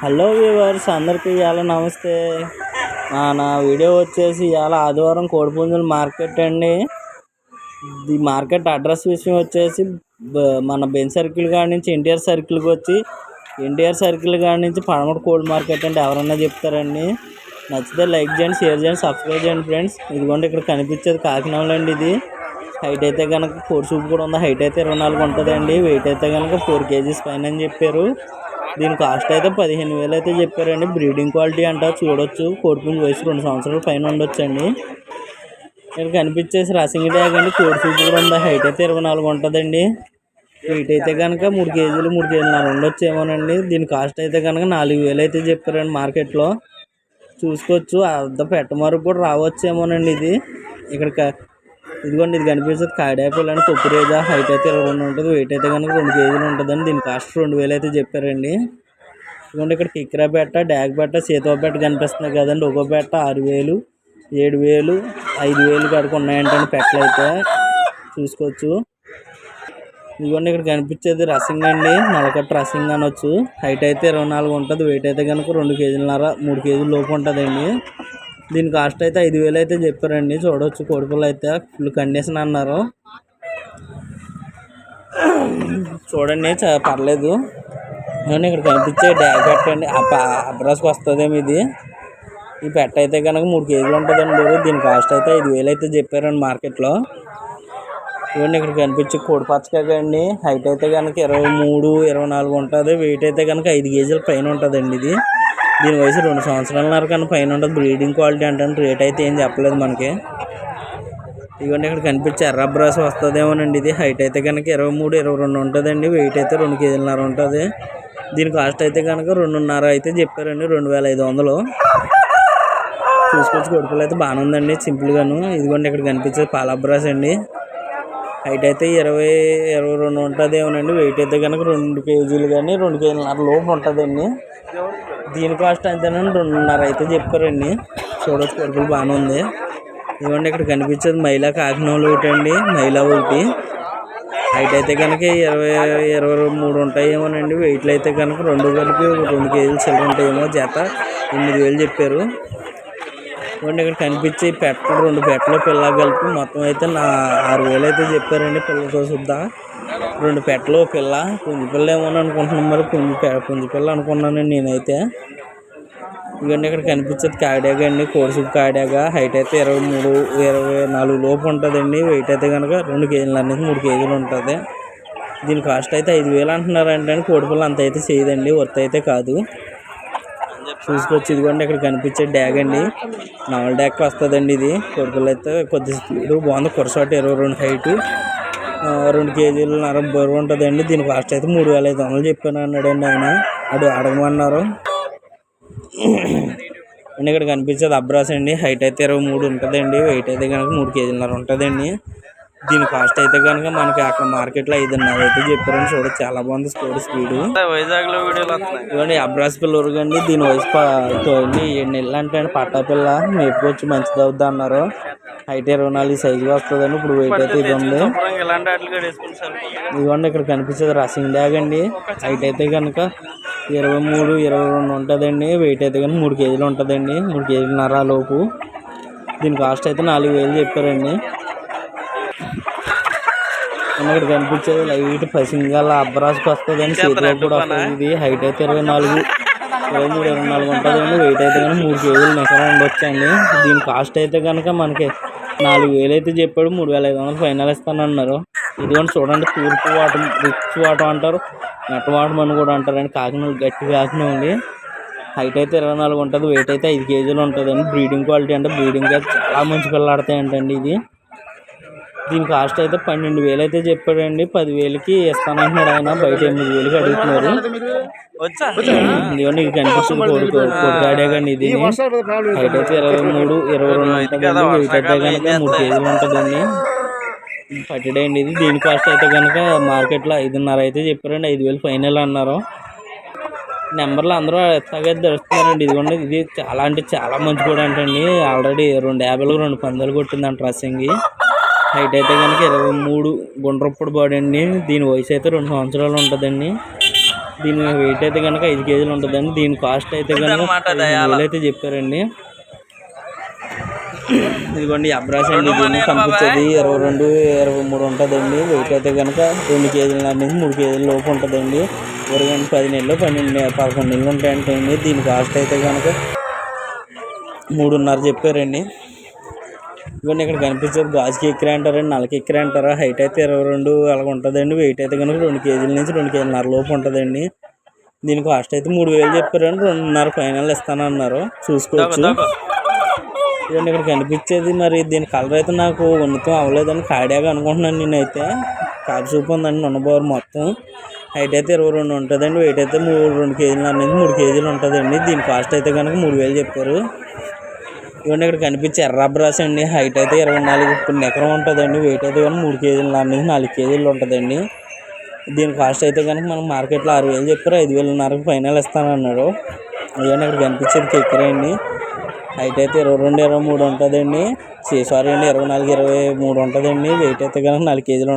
Hello viewers అందరికీ ఇవాళ నమస్తే. నా వీడియో వచ్చేసి ఇవాళ ఆదివారం కోడిపుంజుల మార్కెట్ అండి. ఈ మార్కెట్ అడ్రస్ విషయం వచ్చేసి మన బెన్ సర్కిల్ కాడి నుంచి ఎన్టీఆర్ సర్కిల్కి వచ్చి ఎన్టీఆర్ సర్కిల్ కాడి నుంచి పడమట కోడి మార్కెట్ అంటే ఎవరన్నా చెప్తారండి? నచ్చితే లైక్ చేయండి షేర్ చేయండి సబ్స్క్రైబ్ చేయండి ఫ్రెండ్స్. ఇదిగోండి ఇక్కడ కనిపించేది కాకినాడలో అండి ఇది. హైట్ అయితే కనుక కోడి సూప్ కూడా ఉంది? హైట్ అయితే ఇరవై నాలుగు ఉంటుందండి. వెయిట్ అయితే కనుక ఫోర్ కేజీస్ పైన అని చెప్పారు. దీని కాస్ట్ అయితే పదిహేను వేలు అయితే చెప్పారండి. బ్రీడింగ్ క్వాలిటీ అంట చూడొచ్చు. కోడిపుంజు వయసు రెండు సంవత్సరాల పైన ఉండొచ్చండి. ఇక్కడ కనిపించేసి రసింగ్ ట్యాగ్ అండి. కోడి ఫీజు కూడా ఉంది. హైట్ అయితే ఇరవై నాలుగు ఉంటుందండి. వెయిట్ అయితే కనుక మూడు కేజీలు మూడు కేజీలున్నర ఉండొచ్చేమోనండి. దీని కాస్ట్ అయితే కనుక నాలుగు వేలు అయితే చెప్పారండి మార్కెట్లో. చూసుకోవచ్చు. అర్ధ పెట్టమరకు కూడా రావచ్చేమోనండి ఇది. ఇక్కడ ఇదిగోండి ఇది కనిపిస్తుంది. కాడాపిల్ అని కొప్పురేజా హైట్ అయితే ఇరవై రెండు ఉంటుంది వెయిట్ అయితే కనుక రెండు కేజీలు ఉంటుందండి. దీని కాస్ట్ రెండు వేలు అయితే చెప్పారండి. ఇదిగోండి ఇక్కడ కిక్రా బెట్ట డ్యాగ్ బెట్ట సీతో బెట్ట కనిపిస్తున్నాయి కదండి. ఒక బెట్ట ఆరు వేలు ఏడు వేలు ఐదు వేలు కడుకు ఉన్నాయంటండి పెట్టలు అయితే. చూసుకోవచ్చు. ఇదిగోండి ఇక్కడ కనిపించేది రసింగ్ అండి. నలకట్ట రసింగ్ అనొచ్చు. హైట్ అయితే ఇరవై నాలుగు ఉంటుంది వెయిట్ అయితే కనుక రెండు కేజీలన్నర మూడు కేజీల లోపు ఉంటుందండి. దీని కాస్ట్ అయితే ఐదు వేలు అయితే చెప్పారండి. చూడవచ్చు కోడిపిల్ల అయితే ఫుల్ కండిషన్ అన్నారు. చూడండి పర్లేదు. ఇక్కడ కనిపించే డ్యాగ్ పెట్టండి. అబ్రాస్కి వస్తుందేమో ఇది. ఈ పెట్ట అయితే కనుక మూడు కేజీలు ఉంటుందండి దీని కాస్ట్ అయితే ఐదు వేలు అయితే చెప్పారండి మార్కెట్లో. ఇవన్నీ ఇక్కడ కనిపించే కోడిపచ్చకాయ అండి హైట్ అయితే కనుక ఇరవై మూడు ఇరవై నాలుగు ఉంటుంది. వెయిట్ అయితే కనుక ఐదు కేజీల పైన ఉంటుందండి ఇది. దీని వయసు రెండు సంవత్సరాలన్నర కన్నా పైన ఉంటుంది బ్రీడింగ్ క్వాలిటీ అంటే రేట్ అయితే ఏం చెప్పలేదు మనకి. ఇవన్నీ ఇక్కడ కనిపించే ఎర్ర బ్రాస్ వస్తుందేమోనండి ఇది. హైట్ అయితే కనుక ఇరవై మూడు ఇరవై రెండు ఉంటుందండి. వెయిట్ అయితే రెండు కేజీలన్నర ఉంటుంది. దీని కాస్ట్ అయితే కనుక రెండున్నర అయితే చెప్పారండి. రెండు వేల ఐదు వందలు. చూసుకొచ్చి కొడుకులు అయితే బాగానే ఉందండి. సింపుల్గాను ఇదిగోండి ఇక్కడ కనిపించేది పాలా బ్రాస్ అండి. హైట్ అయితే ఇరవై ఇరవై రెండు ఉంటుంది ఏమోనండి వెయిట్ అయితే కనుక రెండు కేజీలు కానీ రెండు కేజీలన్నర లోపు ఉంటుందండి. దీని కాస్ట్ అంతేనండి రెండున్నర అయితే చెప్పారండి. చూడొచ్చు కొడుకులు బాగానే ఉంది. ఇవ్వండి ఇక్కడ కనిపించేది మైలా కాకినాడలో ఒకటి అండి మైలా ఒకటి. హైట్ అయితే కనుక ఇరవై ఇరవై మూడు ఉంటాయేమోనండి. వెయిట్లు అయితే కనుక రెండు కలిపి రెండు కేజీలు చిల్లర ఉంటాయేమో జత. ఎనిమిది వేలు చెప్పారు. ఇవ్వండి ఇక్కడ కనిపించే పెట్టలు రెండు పెట్టలు పిల్ల కలిపి మొత్తం అయితే నా ఆరు వేలు అయితే చెప్పారండి పిల్లతో సుద్దా రెండు పెట్టలు పిల్ల. పుంజి పిల్ల ఏమని అనుకుంటున్నాను మరి. పుంజి పె- పుంజి పిల్ల అనుకున్నానండి నేనైతే. ఇవన్నీ ఇక్కడ కనిపించేది కాడాగా అండి. కోడిసూపు కాడాగా హైట్ అయితే ఇరవై మూడు ఇరవై నాలుగు లోపు ఉంటుందండి. వెయిట్ అయితే కనుక రెండు కేజీలు అనేది మూడు కేజీలు ఉంటుంది. దీని కాస్ట్ అయితే ఐదు వేలు అంటున్నారు అంటే కోడిపిల్ల అంత అయితే చేయదండి. వర్త్ అయితే కాదు. చూసుకోవచ్చు ఇదిగోండి ఇక్కడ కనిపించే డ్యాగ్ అండి. నాలుగు డ్యాగ్కి వస్తుందండి ఇది. కొడుకులు అయితే కొద్ది స్పీడు బాగుంది. కొరసాటి ఇరవై రెండు హైటు. రెండు కేజీలు నర బరువు ఉంటుందండి. దీని కాస్ట్ అయితే మూడు వేల ఐదు వందలు చెప్పాను అన్నాడండి ఆయన. అడు అడగమన్నారు. అండి ఇక్కడ కనిపించేది అబ్రాస్ అండి. హైట్ అయితే ఇరవై మూడు ఉంటుందండి. వెయిట్ అయితే కనుక మూడు కేజీలన్నర ఉంటుందండి. దీని కాస్ట్ అయితే కనుక మనకి అక్కడ మార్కెట్లో ఐదున్నర అయితే చెప్పారండి చూడ చాలా బాగుంది స్కోర్ స్పీడ్. వైజాగ్లో ఇవ్వండి అబ్రాస్ పిల్ల ఉరగండి దీని వయసు తోండి ఏడు నెలలు అంటే పట్టా పిల్ల. మేపుకొచ్చి మంచిది అవుద్ది అన్నారు. హైట్ ఇరవై నాలుగు సైజు వస్తుందండి ఇప్పుడు వెయిట్ అయితే ఇది ఉంది ఇదిగోండి ఇక్కడ కనిపించేది రసింగ్ డ్యాగ్ అండి. హైట్ అయితే కనుక ఇరవై మూడు ఇరవై రెండు ఉంటుందండి. వెయిట్ అయితే కనుక మూడు కేజీలు ఉంటుందండి మూడు కేజీలన్నర లోపు. దీని కాస్ట్ అయితే నాలుగు వేలు చెప్పారండి. ఇక్కడ కనిపించేది లైట్ పసింగల అబ్బరాసుకు వస్తుందండి చేతిలో కూడా వస్తుంది. ఇది హైట్ అయితే ఇరవై నాలుగు ఇరవై మూడు ఇరవై నాలుగు ఉంటుందండి వెయిట్ అయితే కనుక మూడు కేజీలు నెక్కన ఉండొచ్చండి. దీని కాస్ట్ అయితే కనుక మనకి నాలుగు వేలు అయితే చెప్పాడు మూడు వేల ఐదు వందలు ఫైనల్ ఇస్తానన్నారు. ఇదిగోండి చూడండి తూర్పు వాటం రిచ్ వాటం అంటారు నట్ట వాటం అని కూడా అంటారండి. కాకినాడ గట్టి కాకినాడ ఉంది. హైట్ అయితే ఇరవై నాలుగు ఉంటుంది వెయిట్ అయితే ఐదు కేజీలు ఉంటుందండి. బ్రీడింగ్ క్వాలిటీ అంటే బ్రీడింగ్ అయితే చాలా మంచి పిల్లలు ఆడతాయంటండి ఇది. దీని కాస్ట్ అయితే పన్నెండు వేలు అయితే చెప్పాడండి. పదివేలకి ఇస్తానంటున్నాడు ఆయన. బయట ఎనిమిది వేలకి అడుగుతున్నారు. ఇది కనిపిస్తుంది. కోడి కొడుకాడేగండి ఇది. హైట్ అయితే ఇరవై మూడు ఇరవై రెండు ఉంటుందండి. వెయిట్ అయితే కనుక మూడు కేజీలు ఉంటుందండి. పట్టడే అండి ఇది. దీని కాస్ట్ అయితే కనుక మార్కెట్లో ఐదున్నర అయితే చెప్పారండి. ఐదు వేలు ఫైనల్ అన్నారు. నెంబర్లు అందరూ ఎత్తగా తెలుస్తున్నారండి. ఇదిగోండి ఇది చాలా అంటే చాలా మంచి కూడా అంటండి. ఆల్రెడీ రెండు యాభైలకు రెండు పందాలు కొట్టిందంట రసింగ్. హైట్ అయితే కనుక ఇరవై మూడు గుండ్రప్పుడు బాడీ అండి. దీని వయసు అయితే రెండు సంవత్సరాలు ఉంటుందండి. దీని వెయిట్ అయితే కనుక ఐదు కేజీలు ఉంటుందండి. దీని కాస్ట్ అయితే కనుక అయితే చెప్పారండి. ఇదిగోండి అబ్రాస్ అండి. దీన్ని కనిపించేది ఇరవై రెండు ఇరవై మూడు ఉంటుందండి. వెయిట్ అయితే కనుక రెండు కేజీల నుంచి మూడు కేజీల లోపు ఉంటుందండి. ఉరగండి పది నెలలు పన్నెండు పదకొండు నెలలు ఉంటాయంటండి. దీని కాస్ట్ అయితే కనుక మూడున్నర చెప్పారండి. ఇవన్నీ ఇక్కడ కనిపించేది గాజుకి ఎక్కరే అంటారండి నలకి ఎక్కరే అంటారా? హైట్ అయితే ఇరవై రెండు అలాగ ఉంటుందండి వెయిట్ అయితే కనుక రెండు కేజీల నుంచి రెండు కేజీలన్నర లోపు ఉంటుందండి. దీని కాస్ట్ అయితే మూడు వేలు చెప్పారండి రెండున్నర ఫైనల్ ఇస్తానన్నారు. చూసుకోవచ్చు. ఇదండి ఇక్కడ కనిపించేది మరి దీని కలర్ అయితే నాకు ఉన్నతం అవ్వలేదని కాడాగా అనుకుంటున్నాను నేనైతే. కాపు చూపు ఉందండి నున్నబోరు మొత్తం. హైట్ అయితే ఇరవై రెండు ఉంటుందండి వెయిట్ అయితే మూడు రెండు కేజీలు అనేది మూడు కేజీలు ఉంటుందండి. దీని కాస్ట్ అయితే కనుక మూడు వేలు చెప్పారు. ఇవన్నీ ఇక్కడ కనిపించే ఎర్ర బ్రాస్ అండి. హైట్ అయితే ఇరవై నాలుగు కొన్ని ఎకరం ఉంటుందండి. వెయిట్ అయితే కానీ మూడు కేజీలు అనేది నాలుగు కేజీలు ఉంటుందండి. దీని కాస్ట్ అయితే కనుక మనం మార్కెట్లో ఆరు వేలు చెప్పారు ఐదు వేలున్నరకు ఫైనల్ ఇస్తానన్నాడు. ఇవన్నీ ఇక్కడ కనిపించేది కెక్కరే అండి. హైట్ అయితే ఇరవై రెండు ఇరవై మూడు ఉంటుందండి. సారీ అండి ఇరవై నాలుగు ఇరవై మూడు ఉంటుందండి. వెయిట్ అయితే కనుక నాలుగు కేజీలు ఉంటుంది